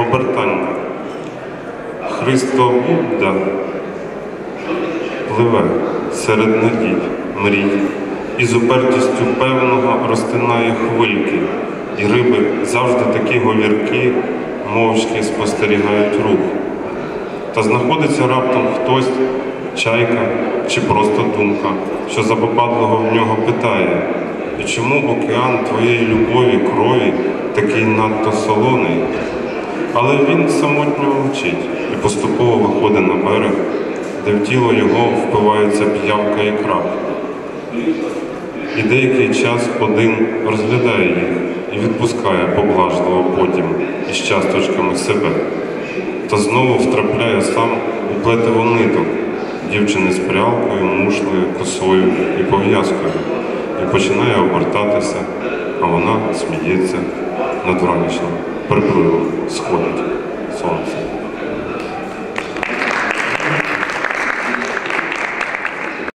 обертання. Христо Будда пливе серед надій, мрій, і з упертістю певного розтинає хвильки, і риби завжди такі говірки, мовчки спостерігають рух. Та знаходиться раптом хтось, чайка чи просто думка, що запопадлого в нього питає, і чому океан твоєї любові, крові такий надто солоний? Але він самотньо мовчить і поступово виходить на берег, де в тіло його впивається п'явка і краб. І деякий час один розглядає їх і відпускає поблажливо потім із часточками себе та знову втрапляє сам у плетиво ниток дівчини з прялкою, мушлею, косою і пов'язкою, і починає обертатися, а вона сміється вранішнім припливом сходить.